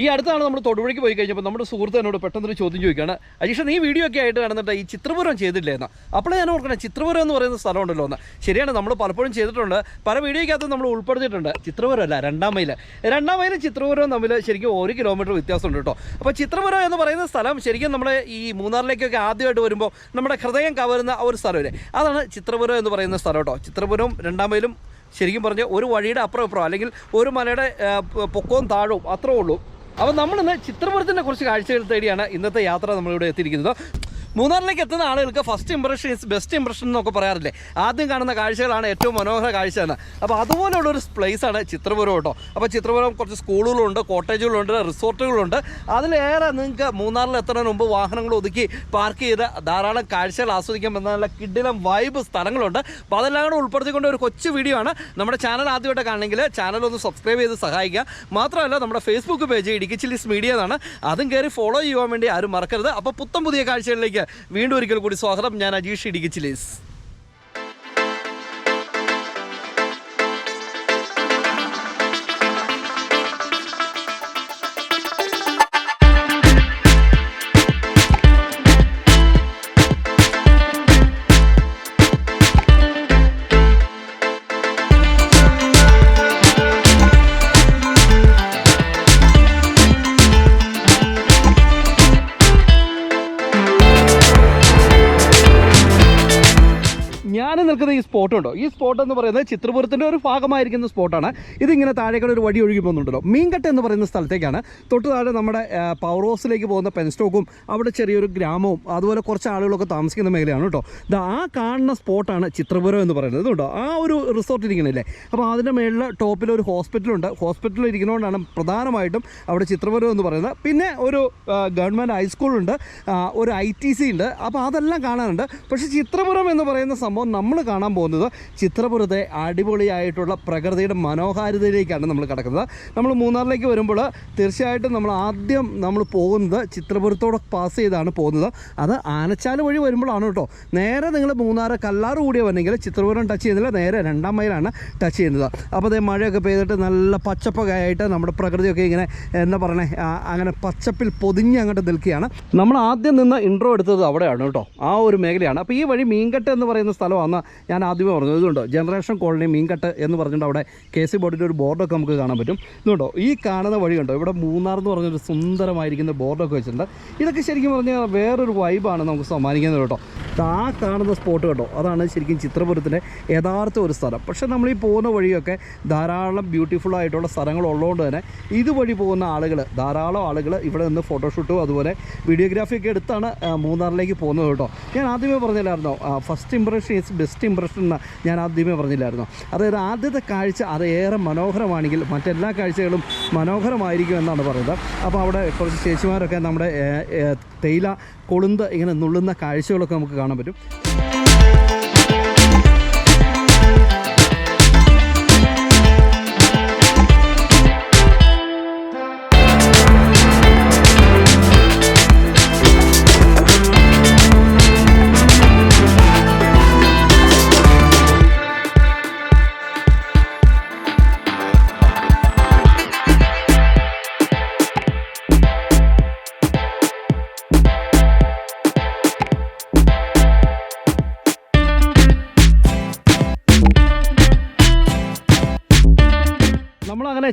ഈ അടുത്താണ് നമ്മൾ തൊടുപുഴയ്ക്ക് പോയി കഴിഞ്ഞപ്പോൾ നമ്മുടെ സുഹൃത്ത് എന്നോട് പെട്ടെന്നൊരു ചോദ്യം ചോദിക്കുകയാണ് അജീഷ നീ വീഡിയോ ഒക്കെ ആയിട്ട് കാണുന്നുണ്ട് ഈ ചിത്രപുരം ചെയ്തില്ലേ അപ്പോഴേ ഞാൻ ഓർക്കണം ചിത്രപുരം എന്ന് പറയുന്ന സ്ഥലമുണ്ടല്ലോ എന്ന്. ശരിയാണ് നമ്മൾ പലപ്പോഴും ചെയ്തിട്ടുണ്ട്. പല വീഡിയോയ്ക്കകത്ത് നമ്മൾ ഉൾപ്പെടുത്തിയിട്ടുണ്ട്. ചിത്രപുരം അല്ല രണ്ടാം മൈൽ രണ്ടാം മൈലും ചിത്രപുരവും തമ്മിൽ ശരിക്കും ഒരു കിലോമീറ്റർ വ്യത്യാസമുണ്ട് കേട്ടോ. അപ്പോൾ ചിത്രപുരം എന്ന് പറയുന്ന സ്ഥലം ശരിക്കും നമ്മുടെ ഈ മൂന്നാറിലേക്കൊക്കെ ആദ്യമായിട്ട് വരുമ്പോൾ നമ്മുടെ ഹൃദയം കവരുന്ന ഒരു സ്ഥലമില്ലേ അതാണ് ചിത്രപുരം എന്ന് പറയുന്ന സ്ഥലം കേട്ടോ. ചിത്രപുരവും രണ്ടാം മൈലും ശരിക്കും പറഞ്ഞാൽ ഒരു വഴിയുടെ അപ്പുറം ഇപ്പുറം അല്ലെങ്കിൽ ഒരു മലയുടെ പൊക്കവും താഴവും അത്രേ ഉള്ളൂ. അപ്പോൾ നമ്മളിന്ന് ചിത്രപുരത്തിന്റെ കുറച്ച് കാഴ്ചകൾ തേടിയാണ് ഇന്നത്തെ യാത്ര നമ്മളിവിടെ എത്തിയിരിക്കുന്നത്. മൂന്നാറിലേക്ക് എത്തുന്ന ആളുകൾക്ക് first impression is best impression എന്നൊക്കെ പറയാറില്ലേ? ആദ്യം കാണുന്ന കാഴ്ചകളാണ് ഏറ്റവും മനോഹര കാഴ്ച എന്ന് അപ്പോൾ അതുപോലെയുള്ളൊരു പ്ലേസാണ് ചിത്രപുരം കേട്ടോ. അപ്പോൾ ചിത്രപുരം കുറച്ച് സ്കൂളുകളുണ്ട് കോട്ടേജുകളുണ്ട് റിസോർട്ടുകളുണ്ട്. അതിലേറെ നിങ്ങൾക്ക് മൂന്നാറിൽ എത്തുന്നതിന് മുമ്പ് വാഹനങ്ങൾ ഒതുക്കി പാർക്ക് ചെയ്ത് ധാരാളം കാഴ്ചകൾ ആസ്വദിക്കാൻ പറ്റുന്ന നല്ല കിഡിലം വൈബ് സ്ഥലങ്ങളുണ്ട്. അപ്പോൾ അതെല്ലാം കൂടെ ഉൾപ്പെടുത്തിക്കൊണ്ട് ഒരു കൊച്ചു വീഡിയോ ആണ്. നമ്മുടെ ചാനൽ ആദ്യമായിട്ട് കാണണമെങ്കിൽ ചാനൽ ഒന്ന് സബ്സ്ക്രൈബ് ചെയ്ത് സഹായിക്കുക. മാത്രമല്ല നമ്മുടെ Facebook page Idukki chillies media എന്നാണ്. അതും കയറി ഫോളോ ചെയ്യുവാൻ വേണ്ടി ആരും മറക്കരുത്. അപ്പോൾ പുത്തം പുതിയ കാഴ്ചകളിലേക്ക് വീണ്ടും ഒരിക്കൽ കൂടി സ്വാഗതം. ഞാൻ അജീഷ് ഇടുക്കി ഈ സ്പോട്ട് ഉണ്ടോ? ഈ സ്പോട്ട് എന്ന് പറയുന്നത് ചിത്രപുരത്തിന്റെ ഒരു ഭാഗമായിരിക്കുന്ന സ്പോട്ടാണ് ഇതിങ്ങനെ താഴേക്കൂടെ ഒരു വഴി ഒഴുകി പോകുന്നുണ്ടല്ലോ. മീൻകട്ട് എന്ന് പറയുന്ന സ്ഥലത്തേക്കാണ്. തൊട്ട് താഴെ നമ്മുടെ പവർ ഹൗസിലേക്ക് പോകുന്ന പെൻസ്റ്റോക്കും അവിടെ ചെറിയൊരു ഗ്രാമവും അതുപോലെ കുറച്ച് ആളുകളൊക്കെ താമസിക്കുന്ന മേഖലയാണ് കേട്ടോ. ആ കാണുന്ന സ്പോട്ടാണ് ചിത്രപുരം എന്ന് പറയുന്നത് കേട്ടോ. ആ ഒരു റിസോർട്ട് ഇരിക്കണില്ലേ അപ്പോൾ അതിന്റെ മേളിൽ ടോപ്പിൽ ഒരു ഹോസ്പിറ്റലുണ്ട്. ഹോസ്പിറ്റലിൽ ഇരിക്കുന്നതുകൊണ്ടാണ് പ്രധാനമായിട്ടും അവിടെ ചിത്രപുരം എന്ന് പറയുന്നത്. പിന്നെ ഒരു ഗവൺമെന്റ് ഹൈസ്കൂളുണ്ട് ഒരു ഐ ടി സി ഉണ്ട്. അപ്പോൾ അതെല്ലാം കാണാനുണ്ട്. പക്ഷേ ചിത്രപുരം എന്ന് പറയുന്ന സംഭവം നമ്മൾ കാണാൻ പോകുന്നത് ചിത്രപുരത്തെ അടിപൊളിയായിട്ടുള്ള പ്രകൃതിയുടെ മനോഹാരിതയിലേക്കാണ് നമ്മൾ കിടക്കുന്നത്. നമ്മൾ മൂന്നാറിലേക്ക് വരുമ്പോൾ തീർച്ചയായിട്ടും നമ്മൾ ആദ്യം നമ്മൾ പോകുന്നത് ചിത്രപുരത്തോടെ പാസ് ചെയ്താണ് പോകുന്നത്. അത് ആനച്ചാൽ വഴി വരുമ്പോഴാണ് കേട്ടോ. നേരെ നിങ്ങൾ മൂന്നാർ കല്ലാറ് കൂടിയ വന്നെങ്കിൽ ചിത്രപുരം ടച്ച് ചെയ്യുന്നില്ല. നേരെ രണ്ടാം മൈലാണ് ടച്ച് ചെയ്യുന്നത്. അപ്പോൾ അതേ മഴയൊക്കെ പെയ്തിട്ട് നല്ല പച്ചപ്പൊക്കെയായിട്ട് നമ്മുടെ പ്രകൃതിയൊക്കെ ഇങ്ങനെ എന്താ പറയണേ അങ്ങനെ പച്ചപ്പിൽ പൊതിഞ്ഞ് അങ്ങോട്ട് നിൽക്കുകയാണ്. നമ്മൾ ആദ്യം നിന്ന് ഇൻട്രോ എടുത്തത് അവിടെയാണ് കേട്ടോ. ആ ഒരു മേഖലയാണ്. അപ്പോൾ ഈ വഴി മീൻകെട്ട് എന്ന് പറയുന്ന സ്ഥലമാണ് ഞാൻ ആദ്യമേ പറഞ്ഞു ഇതുണ്ടോ? ജനറേഷൻ കോളനി മീൻകട്ട് എന്ന് പറഞ്ഞിട്ട് അവിടെ കെ സി ബോർഡിന്റെ ഒരു ബോർഡൊക്കെ നമുക്ക് കാണാൻ പറ്റും. ഇതുണ്ടോ? ഈ കാണുന്ന വഴി കണ്ടോ? ഇവിടെ മൂന്നാർ എന്ന് പറഞ്ഞൊരു സുന്ദരമായിരിക്കുന്ന ബോർഡൊക്കെ വെച്ചിട്ടുണ്ട്. ഇതൊക്കെ ശരിക്കും പറഞ്ഞാൽ വേറൊരു വൈബാണ് നമുക്ക് സമ്മാനിക്കുന്നത് കേട്ടോ. ആ കാണുന്ന സ്പോട്ട് കേട്ടോ അതാണ് ശരിക്കും ചിത്രപുരത്തിന്റെ യഥാർത്ഥ ഒരു സ്ഥലം. പക്ഷേ നമ്മൾ ഈ പോകുന്ന വഴിയൊക്കെ ധാരാളം ബ്യൂട്ടിഫുൾ ആയിട്ടുള്ള സ്ഥലങ്ങൾ ഉള്ളതുകൊണ്ട് തന്നെ ഇതുവഴി പോകുന്ന ആളുകൾ ധാരാളം ആളുകൾ ഇവിടെ നിന്ന് ഫോട്ടോഷൂട്ടും അതുപോലെ വീഡിയോഗ്രാഫിയൊക്കെ എടുത്താണ് മൂന്നാറിലേക്ക് പോകുന്നത് കേട്ടോ. ഞാൻ ആദ്യമേ പറഞ്ഞില്ലായിരുന്നോ? First impression is best impression എന്ന് ഞാൻ ആദ്യമേ പറഞ്ഞില്ലായിരുന്നു. അതായത് ആദ്യത്തെ കാഴ്ച അത് ഏറെ മനോഹരമാണെങ്കിൽ മറ്റെല്ലാ കാഴ്ചകളും മനോഹരമായിരിക്കും എന്നാണ് പറയുന്നത്. അപ്പോൾ അവിടെ കുറച്ച് ചേച്ചിമാരൊക്കെ നമ്മുടെ തേയില കൊളുന്ത് ഇങ്ങനെ നുള്ളുന്ന കാഴ്ചകളൊക്കെ നമുക്ക് കാണാൻ പറ്റും.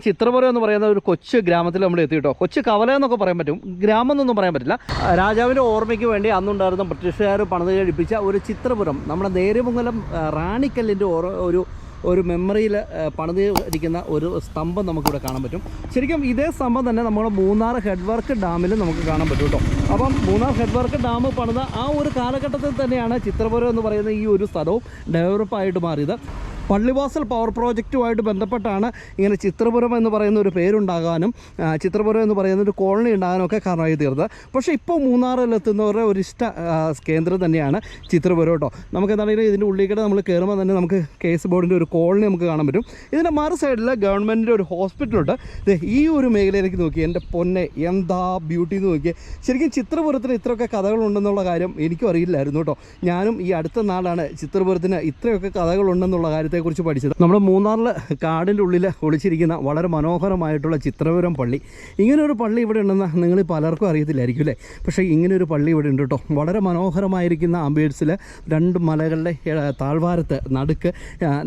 ചിത്രപുരം എന്ന് പറയുന്ന ഒരു കൊച്ചു ഗ്രാമത്തിൽ നമ്മൾ എത്തി കേട്ടോ കൊച്ചു കവല എന്നൊക്കെ പറയാൻ പറ്റും. ഗ്രാമം എന്നൊന്നും പറയാൻ പറ്റില്ല. രാജാവിന്റെ ഓർമ്മയ്ക്ക് വേണ്ടി അന്നുണ്ടായിരുന്ന ബ്രിട്ടീഷുകാർ പണിത് കഴിപ്പിച്ച ഒരു ചിത്രപുരം നമ്മുടെ നേര്യമംഗലം ആ, റാണിക്കല്ലിന്റെ ഒരു ഒരു മെമ്മറിയിൽ പണിത് ഇരിക്കുന്ന ഒരു സ്തംഭം നമുക്കിവിടെ കാണാൻ പറ്റും. ശരിക്കും ഇതേ സ്തംഭം തന്നെ നമ്മൾ മൂന്നാർ ഹെഡ് വർക്ക് ഡാമിൽ നമുക്ക് കാണാൻ പറ്റും കേട്ടോ. അപ്പം മൂന്നാർ ഹെഡ് വർക്ക് ഡാം പണിത ആ ഒരു കാലഘട്ടത്തിൽ തന്നെയാണ് ചിത്രപുരം എന്ന് പറയുന്ന ഈ ഒരു സ്ഥലവും ഡെവലപ്പായിട്ട് മാറിയത്. പള്ളിവാസൽ പവർ പ്രോജക്റ്റുമായിട്ട് ബന്ധപ്പെട്ടാണ് ഇങ്ങനെ ചിത്രപുരം എന്ന് പറയുന്ന ഒരു പേരുണ്ടാകാനും ചിത്രപുരം എന്ന് പറയുന്ന ഒരു കോളനി ഉണ്ടാകാനും ഒക്കെ കാരണമായി തീർന്നത്. പക്ഷേ ഇപ്പോൾ മൂന്നാറിലെത്തുന്നവരുടെ ഒരു ഇഷ്ട കേന്ദ്രം തന്നെയാണ് ചിത്രപുരം കേട്ടോ. നമുക്ക് എന്താണെങ്കിലും ഇതിന്റെ ഉള്ളിൽ നമ്മൾ കയറുമ്പോൾ തന്നെ നമുക്ക് കേസ് ബോർഡിന്റെ ഒരു കോളനി നമുക്ക് കാണാൻ പറ്റും. ഇതിന്റെ മറു സൈഡിൽ ഗവൺമെന്റിന്റെ ഒരു ഹോസ്പിറ്റലുണ്ട്. ഈ ഒരു മേഖലയിലേക്ക് നോക്കി എന്റെ പൊന്നെ എന്താ ബ്യൂട്ടി എന്ന് നോക്കിയേ. ശരിക്കും ചിത്രപുരത്തിന് ഇത്രയൊക്കെ കഥകളുണ്ടെന്നുള്ള കാര്യം എനിക്കും അറിയില്ലായിരുന്നു കേട്ടോ. ഞാനും ഈ അടുത്ത നാളാണ് ചിത്രപുരത്തിന് ഇത്രയൊക്കെ കഥകളുണ്ടെന്നുള്ള കാര്യത്തെക്കുറിച്ച് സ്ഥലത്തെക്കുറിച്ച് പഠിച്ചത്. നമ്മൾ മൂന്നാറിൽ കാടിന്റെ ഉള്ളിൽ ഒളിച്ചിരിക്കുന്ന വളരെ മനോഹരമായിട്ടുള്ള ചിത്രപുരം പള്ളി. ഇങ്ങനൊരു പള്ളി ഇവിടെ ഉണ്ടെന്ന് നിങ്ങൾ പലർക്കും അറിയത്തില്ലായിരിക്കും അല്ലേ? പക്ഷേ ഇങ്ങനൊരു പള്ളി ഇവിടെ ഉണ്ട് കേട്ടോ. വളരെ മനോഹരമായിരിക്കുന്ന ആംബിയൻസിൽ രണ്ട് മലകളുടെ താഴ്വാരത്ത് നടുക്ക്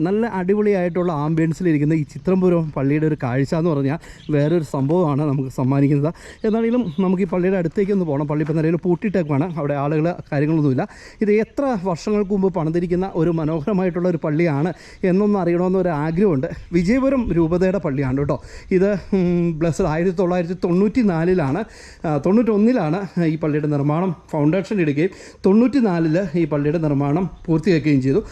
നല്ല അടിപൊളിയായിട്ടുള്ള ആംബിയൻസിലിരിക്കുന്ന ഈ ചിത്രപുരം പള്ളിയുടെ ഒരു കാഴ്ച എന്ന് പറഞ്ഞാൽ വേറൊരു സംഭവമാണ് നമുക്ക് സമ്മാനിക്കുന്നത്. എന്നാണെങ്കിലും നമുക്ക് ഈ പള്ളിയുടെ അടുത്തേക്ക് ഒന്ന് പോകണം പള്ളി ഇപ്പം നിലയിൽ പൂട്ടിയിട്ടേക്കാണ് അവിടെ ആളുകൾ കാര്യങ്ങളൊന്നുമില്ല. ഇത് എത്ര വർഷങ്ങൾക്ക് മുമ്പ് പണിതിരിക്കുന്ന ഒരു മനോഹരമായിട്ടുള്ള ഒരു പള്ളിയാണ് എന്നൊന്നും അറിയണമെന്നൊരു ആഗ്രഹമുണ്ട്. വിജയപുരം രൂപതയുടെ പള്ളിയാണ് കേട്ടോ. ഇത് ബ്ലസ്ഡ് ആയിരത്തി തൊള്ളായിരത്തി തൊണ്ണൂറ്റി നാലിലാണ് തൊണ്ണൂറ്റൊന്നിലാണ് ഈ പള്ളിയുടെ നിർമ്മാണം ഫൗണ്ടേഷൻ ഇടുകയും തൊണ്ണൂറ്റി നാലിൽ ഈ പള്ളിയുടെ നിർമ്മാണം പൂർത്തിയാക്കുകയും ചെയ്തു.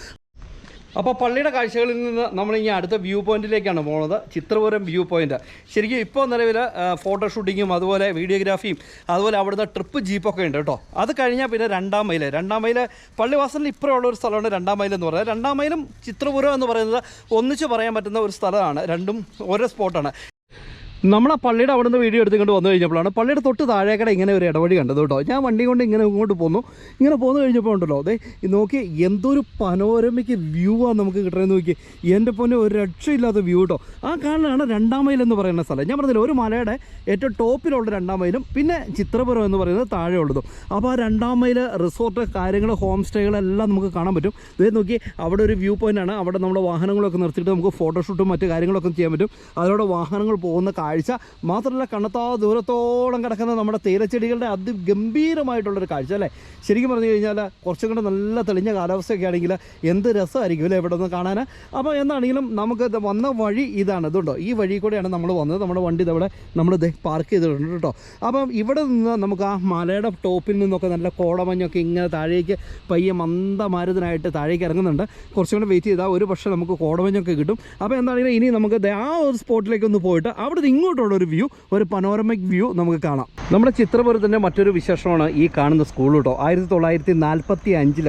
അപ്പോൾ പള്ളിയുടെ കാഴ്ചകളിൽ നിന്ന് നമ്മൾ ഇനി അടുത്ത വ്യൂ പോയിന്റിലേക്കാണ് പോകുന്നത്. ചിത്രപുരം വ്യൂ പോയിന്റ് ശരിക്കും ഇപ്പോൾ നിലവിൽ ഫോട്ടോ ഷൂട്ടിങ്ങും അതുപോലെ വീഡിയോഗ്രാഫിയും അതുപോലെ അവിടുന്ന് ട്രിപ്പ് ജീപ്പൊക്കെ ഉണ്ട് കേട്ടോ. അത് കഴിഞ്ഞാൽ പിന്നെ രണ്ടാം മൈൽ രണ്ടാം മൈൽ പള്ളിവാസലിൽ ഇപ്പുറമുള്ള ഒരു സ്ഥലമാണ് രണ്ടാം മൈൽ എന്ന് പറയുന്നത്. രണ്ടാം മൈലും ചിത്രപുരം എന്ന് പറയുന്നത് ഒന്നിച്ച് പറയാൻ പറ്റുന്ന ഒരു സ്ഥലമാണ്. രണ്ടും ഓരോ സ്പോട്ടാണ് നമ്മൾ ആ പള്ളിയുടെ അവിടെ നിന്ന് വീഡിയോ എടുത്തുകൊണ്ട് വന്നു കഴിഞ്ഞപ്പോഴാണ് പള്ളിയുടെ തൊട്ട് താഴേക്കട ഇങ്ങനെ ഒരു ഇടവഴി കണ്ടത് കേട്ടോ. ഞാൻ വണ്ടി കൊണ്ട് ഇങ്ങനെ ഇങ്ങോട്ട് പോന്നു. ഇങ്ങനെ പോന്നു കഴിഞ്ഞപ്പോൾ ഉണ്ടല്ലോ അതെ നോക്കി എന്തൊരു പനോരമയ്ക്ക് വ്യൂ ആണ് നമുക്ക് കിട്ടണമെന്ന് നോക്കി. എന്റെ പൊന്നെ ഒരു രക്ഷയില്ലാത്ത വ്യൂ കേട്ടോ. ആ കാണാനാണ് രണ്ടാം മൈൽ എന്ന് പറയുന്ന സ്ഥലം. ഞാൻ പറഞ്ഞില്ല ഒരു മലയുടെ ഏറ്റവും ടോപ്പിലുള്ള രണ്ടാം മൈലും പിന്നെ ചിത്രപുരം എന്ന് പറയുന്നത് താഴെ ഉള്ളതും അപ്പോൾ ആ രണ്ടാം മൈൽ റിസോർട്ട് കാര്യങ്ങൾ ഹോം സ്റ്റേകളെല്ലാം നമുക്ക് കാണാൻ പറ്റും. ഇതേ നോക്കി അവിടെ ഒരു വ്യൂ പോയിന്റ് ആണ്. അവിടെ നമ്മുടെ വാഹനങ്ങളൊക്കെ നിർത്തിയിട്ട് നമുക്ക് ഫോട്ടോഷൂട്ടും മറ്റു കാര്യങ്ങളൊക്കെ ചെയ്യാൻ പറ്റും. അതിലൂടെ വാഹനങ്ങൾ പോകുന്ന കാഴ്ച. മാത്രമല്ല കണ്ണത്താ ദൂരത്തോളം കിടക്കുന്ന നമ്മുടെ തേയിലച്ചെടികളുടെ അതിഗംഭീരമായിട്ടുള്ളൊരു കാഴ്ച അല്ലേ? ശരിക്കും പറഞ്ഞു കഴിഞ്ഞാൽ കുറച്ചും കൂടെ നല്ല തെളിഞ്ഞ കാലാവസ്ഥയൊക്കെ ആണെങ്കിൽ എന്ത് രസമായിരിക്കും അല്ലേ ഇവിടെ നിന്ന് കാണാൻ? അപ്പോൾ എന്താണെങ്കിലും നമുക്ക് വന്ന വഴി ഇതാണ്. ഇതുണ്ടോ? ഈ വഴി കൂടെയാണ് നമ്മൾ വന്നത്. നമ്മുടെ വണ്ടി ഇതവിടെ നമ്മൾ പാർക്ക് ചെയ്തിട്ടുണ്ട് കേട്ടോ. അപ്പം ഇവിടെ നിന്ന് നമുക്ക് ആ മലയുടെ ടോപ്പിൽ നിന്നൊക്കെ നല്ല കോടമഞ്ഞൊക്കെ ഇങ്ങനെ താഴേക്ക് പയ്യെ മന്ദമാരുതനായിട്ട് താഴേക്ക് ഇറങ്ങുന്നുണ്ട്. കുറച്ചും കൂടെ വെയിറ്റ് ചെയ്താൽ ഒരു പക്ഷേ നമുക്ക് കോടമഞ്ഞൊക്കെ കിട്ടും. അപ്പോൾ എന്താണെങ്കിലും ഇനി നമുക്ക് ആ ഒരു സ്പോട്ടിലേക്ക് ഒന്ന് പോയിട്ട് അവിടെ നിന്ന് ഇങ്ങോട്ടുള്ള ഒരു വ്യൂ ഒരു പനോരമിക് വ്യൂ നമുക്ക് കാണാം. നമ്മുടെ ചിത്രപുരത്തിന്റെ മറ്റൊരു വിശേഷമാണ് ഈ കാണുന്ന സ്കൂൾ കേട്ടോ. ആയിരത്തി തൊള്ളായിരത്തി നാൽപ്പത്തി അഞ്ചിൽ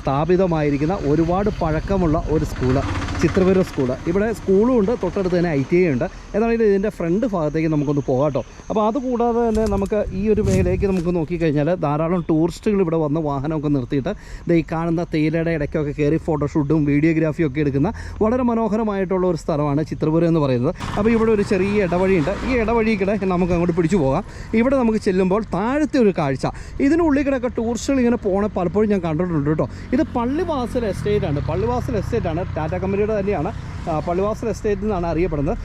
സ്ഥാപിതമായിരിക്കുന്ന ഒരുപാട് പഴക്കമുള്ള ഒരു സ്കൂൾ ചിത്രപുരം സ്കൂൾ ഇവിടെ സ്കൂളും ഉണ്ട് തൊട്ടടുത്ത് തന്നെ ഐ ടി ഐ ഉണ്ട്. എന്നാണെങ്കിൽ ഇതിന്റെ ഫ്രണ്ട് ഭാഗത്തേക്ക് നമുക്കൊന്ന് പോകാട്ടോ അപ്പോൾ അതുകൂടാതെ തന്നെ നമുക്ക് ഈ ഒരു മേഖലയ്ക്ക് നമുക്ക് നോക്കിക്കഴിഞ്ഞാൽ ധാരാളം ടൂറിസ്റ്റുകൾ ഇവിടെ വന്ന് വാഹനമൊക്കെ നിർത്തിയിട്ട് ഇത് ഈ കാണുന്ന തേയിലയുടെ ഇടയ്ക്കൊക്കെ കയറി ഫോട്ടോഷൂട്ടും വീഡിയോഗ്രാഫിയും ഒക്കെ എടുക്കുന്ന വളരെ മനോഹരമായിട്ടുള്ള ഒരു സ്ഥലമാണ് ചിത്രപുരം എന്ന് പറയുന്നത്. അപ്പോൾ ഇവിടെ ഒരു ചെറിയ ഇടവഴിയുണ്ട്. ഈ ഇടവഴി കൂടെ നമുക്ക് അങ്ങോട്ട് പിടിച്ചു പോകാം. ഇവിടെ നമുക്ക് ചെല്ലുമ്പോൾ താഴത്തെ ഒരു കാഴ്ച. ഇതിനുള്ളിൽ കൂടെയൊക്കെ ടൂറിസ്റ്റുകൾ ഇങ്ങനെ പോകണ പലപ്പോഴും ഞാൻ കണ്ടിട്ടുണ്ട് കേട്ടോ. ഇത് പള്ളിവാസൽ എസ്റ്റേറ്റ് ആണ്. പള്ളിവാസൽ എസ്റ്റേറ്റ് ആണ്. ടാറ്റ കമ്പനിയുടെ തന്നെയാണ്. പള്ളിവാസൽ എസ്റ്റേറ്റ് എന്നാണ് അറിയപ്പെടുന്നത്.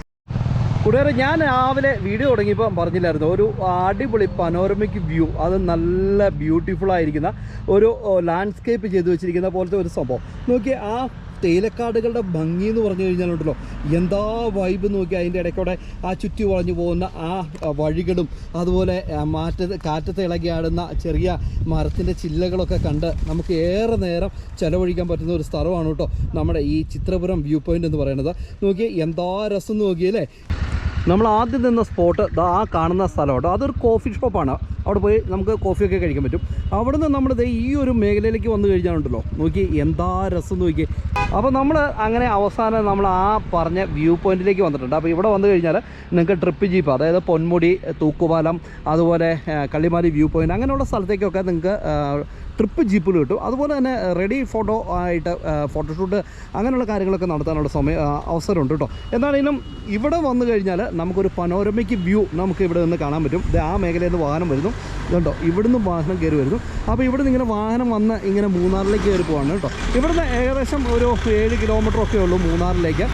കൂട്ടുകാരെ ഞാൻ രാവിലെ വീഡിയോ തുടങ്ങിയപ്പോൾ പറഞ്ഞില്ലായിരുന്നു. ഒരു അടിപൊളി പനോരമിക് വ്യൂ അത് നല്ല ബ്യൂട്ടിഫുൾ ആയിരിക്കുന്ന ഒരു ലാൻഡ്സ്കേപ്പ് ചെയ്തു വെച്ചിരിക്കുന്ന പോലത്തെ ഒരു സംഭവം. നോക്കി ആ തേയിലക്കാടുകളുടെ ഭംഗി എന്ന് പറഞ്ഞു കഴിഞ്ഞാലുണ്ടല്ലോ. എന്താ വൈബ് നോക്കി അതിന്റെ ഇടയ്ക്കൂടെ ആ ചുറ്റി വളഞ്ഞു പോകുന്ന ആ വഴികളും അതുപോലെ മാറ്റ കാറ്റത്ത് ഇളകി ആടുന്ന ചെറിയ മരത്തിന്റെ ചില്ലകളൊക്കെ കണ്ട് നമുക്ക് ഏറെ നേരം ചിലവഴിക്കാൻ പറ്റുന്ന ഒരു സ്ഥലമാണ് കേട്ടോ നമ്മുടെ ഈ ചിത്രപുരം വ്യൂ പോയിന്റ് എന്ന് പറയുന്നത്. നോക്കിയേ എന്താ രസം നോക്കിയല്ലേ നമ്മൾ ആദ്യം നിന്ന സ്പോട്ട് ആ കാണുന്ന സ്ഥലം കേട്ടോ. അതൊരു കോഫി ഷോപ്പാണ് അവിടെ പോയി നമുക്ക് കോഫിയൊക്കെ കഴിക്കാൻ പറ്റും. അവിടെ നിന്ന് നമ്മൾ ദേ ഈ ഒരു മേഖലയിലേക്ക് വന്നു കഴിഞ്ഞാലുണ്ടല്ലോ. നോക്കി എന്താ രസം നോക്കി അപ്പോൾ നമ്മൾ അങ്ങനെ അവസാനം നമ്മൾ ആ പറഞ്ഞ വ്യൂ പോയിന്റിലേക്ക് വന്നിട്ടുണ്ട്. അപ്പോൾ ഇവിടെ വന്നു കഴിഞ്ഞാൽ നിങ്ങൾക്ക് ട്രിപ്പ് ജീപ്പ് അതായത് പൊന്മുടി തൂക്കുപാലം അതുപോലെ കള്ളിമാലി വ്യൂ പോയിന്റ് അങ്ങനെയുള്ള സ്ഥലത്തേക്കൊക്കെ നിങ്ങൾക്ക് ട്രിപ്പ് ജീപ്പുകൾ കിട്ടും അതുപോലെ തന്നെ റെഡി ഫോട്ടോ ആയിട്ട് ഫോട്ടോഷൂട്ട് അങ്ങനെയുള്ള കാര്യങ്ങളൊക്കെ നടത്താനുള്ള സമയം അവസരമുണ്ട് കേട്ടോ. എന്താണെങ്കിലും ഇവിടെ വന്നു കഴിഞ്ഞാൽ നമുക്കൊരു പനോരമയ്ക്ക് വ്യൂ നമുക്ക് ഇവിടെ നിന്ന് കാണാൻ പറ്റും. ആ മേഖലയിൽ നിന്ന് വാഹനം വരുന്നു. ഇതുണ്ടോ? ഇവിടുന്ന് വാഹനം കയറി വരുന്നു. അപ്പോൾ ഇവിടുന്ന് ഇങ്ങനെ വാഹനം വന്ന് ഇങ്ങനെ മൂന്നാറിലേക്ക് കയറി പോവാണ് കേട്ടോ. ഇവിടുന്ന് ഏകദേശം ഒരു ഏഴ് കിലോമീറ്റർ ഒക്കെ ഉള്ളൂ മൂന്നാറിലേക്ക്.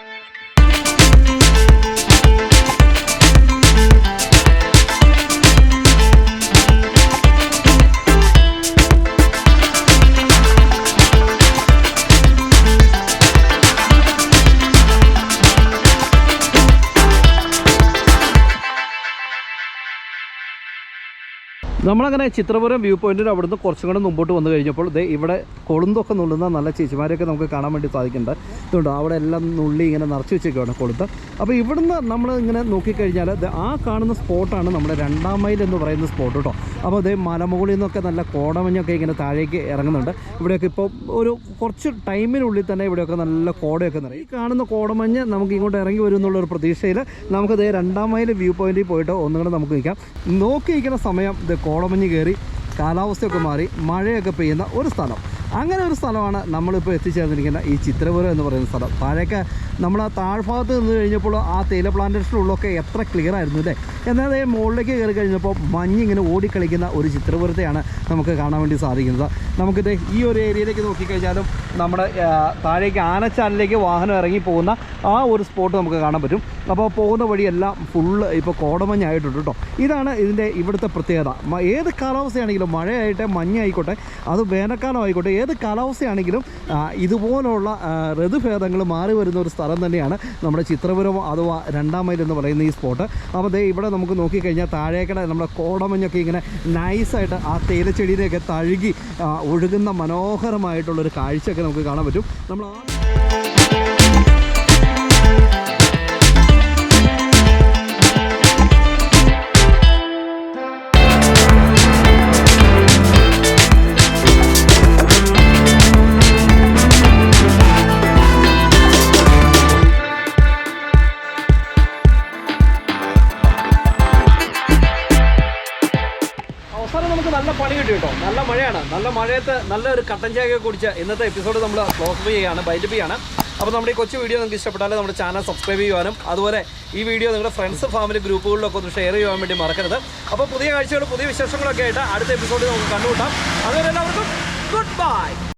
നമ്മളങ്ങനെ ചിത്രപുരം വ്യൂ പോയിന്റിൽ അവിടുന്ന് കുറച്ചും കൂടെ മുമ്പോട്ട് വന്നു കഴിഞ്ഞപ്പോൾ ദേ ഇവിടെ കൊളുന്തൊക്കെ നുള്ളുന്ന നല്ല ചേച്ചിമാരെയൊക്കെ നമുക്ക് കാണാൻ വേണ്ടി സാധിക്കുന്നുണ്ട്. ഇതുണ്ട് അവിടെ എല്ലാം നുള്ളി ഇങ്ങനെ നിറച്ച് വെച്ചേക്കാണ് കൊളുത്ത്. അപ്പോൾ ഇവിടുന്ന് നമ്മൾ ഇങ്ങനെ നോക്കിക്കഴിഞ്ഞാൽ ആ കാണുന്ന സ്പോട്ടാണ് നമ്മുടെ രണ്ടാം മൈൽ എന്ന് പറയുന്ന സ്പോട്ട് കേട്ടോ. അപ്പോൾ അതേ മലമുകളിൽ നിന്നൊക്കെ നല്ല കോടമഞ്ഞൊക്കെ ഇങ്ങനെ താഴേക്ക് ഇറങ്ങുന്നുണ്ട്. ഇവിടെയൊക്കെ ഇപ്പോൾ ഒരു കുറച്ച് ടൈമിനുള്ളിൽ തന്നെ ഇവിടെയൊക്കെ നല്ല കോടയൊക്കെ നിറയും. ഈ കാണുന്ന കോടമഞ്ഞ് നമുക്ക് ഇങ്ങോട്ട് ഇറങ്ങി വരും എന്നുള്ളൊരു പ്രതീക്ഷയിൽ നമുക്ക് ദേ രണ്ടാം മൈൽ വ്യൂ പോയിന്റിൽ പോയിട്ട് ഒന്നുകൂടെ നമുക്ക് നിൽക്കാം. നോക്കിയിരിക്കുന്ന സമയം ഇത് കോടമഞ്ഞ് കയറി കാലാവസ്ഥയൊക്കെ മാറി മഴയൊക്കെ പെയ്യുന്ന ഒരു സ്ഥലം. അങ്ങനെ ഒരു സ്ഥലമാണ് നമ്മളിപ്പോൾ എത്തിച്ചേർന്നിരിക്കുന്ന ഈ ചിത്രപുരം എന്ന് പറയുന്ന സ്ഥലം. താഴേക്ക് നമ്മൾ ആ താഴ്ഭാഗത്ത് നിന്ന് കഴിഞ്ഞപ്പോൾ ആ തേയില പ്ലാന്റേഷനുള്ളൊക്കെ എത്ര ക്ലിയർ ആയിരുന്നു അല്ലേ? എന്നാൽ മുകളിലേക്ക് കയറി കഴിഞ്ഞപ്പോൾ മഞ്ഞിങ്ങനെ ഓടിക്കളിക്കുന്ന ഒരു ചിത്രപുരത്തെയാണ് നമുക്ക് കാണാൻ വേണ്ടി സാധിക്കുന്നത്. നമുക്കിത് ഈ ഒരു ഏരിയയിലേക്ക് നോക്കിക്കഴിഞ്ഞാലും നമ്മുടെ താഴേക്ക് ആനച്ചാലിലേക്ക് വാഹനം ഇറങ്ങി പോകുന്ന ആ ഒരു സ്പോട്ട് നമുക്ക് കാണാൻ പറ്റും. അപ്പോൾ പോകുന്ന വഴിയെല്ലാം ഫുള്ള് ഇപ്പോൾ കോടമഞ്ഞായിട്ടുണ്ട് കേട്ടോ. ഇതാണ് ഇതിന്റെ ഇവിടുത്തെ പ്രത്യേകത. ഏത് കാലാവസ്ഥയാണെങ്കിലും മഴയായിട്ട് മഞ്ഞായിക്കോട്ടെ അത് വേനൽക്കാലം ആയിക്കോട്ടെ ഏത് കാലാവസ്ഥയാണെങ്കിലും ഇതുപോലുള്ള ഋതുഭേദങ്ങൾ മാറി വരുന്ന ഒരു സ്ഥലം തന്നെയാണ് നമ്മുടെ ചിത്രപുരം അഥവാ രണ്ടാം മൈൽ എന്ന് പറയുന്ന ഈ സ്പോട്ട്. അപ്പോൾ ദേ ഇവിടെ നമുക്ക് നോക്കിക്കഴിഞ്ഞാൽ താഴേക്കട നമ്മുടെ കോടമഞ്ഞൊക്കെ ഇങ്ങനെ നൈസായിട്ട് ആ തേയിലച്ചെടിയിലേക്ക് തഴുകി ഒഴുകുന്ന മനോഹരമായിട്ടുള്ളൊരു കാഴ്ചയൊക്കെ നമുക്ക് കാണാൻ പറ്റും. നമ്മൾ ആ മഴയത്ത് നല്ലൊരു കട്ടൻ ചായ കുടിച്ച് ഇന്നത്തെ എപ്പിസോഡ് നമ്മൾ ക്ലോസ് ചെയ്യാണ് ബൈൻഡപ്പ് ചെയ്യാണ് അപ്പോൾ നമ്മുടെ ഈ കൊച്ചു വീഡിയോ നിങ്ങൾക്ക് ഇഷ്ടപ്പെട്ടാൽ നമ്മുടെ ചാനൽ സബ്സ്ക്രൈബ് ചെയ്യുവാനും അതുപോലെ ഈ വീഡിയോ നിങ്ങളുടെ ഫ്രണ്ട്സ് ഫാമിലി ഗ്രൂപ്പുകളിലൊക്കെ ഒന്ന് ഷെയർ ചെയ്യാൻ വേണ്ടി മറക്കരുത്. അപ്പോൾ പുതിയ കാഴ്ചകൾ പുതിയ വിശേഷങ്ങളൊക്കെ ആയിട്ട് അടുത്ത എപ്പിസോഡിൽ നമുക്ക് കണ്ടുകൂട്ടാം അതുവരെ എല്ലാവർക്കും ഗുഡ് ബൈ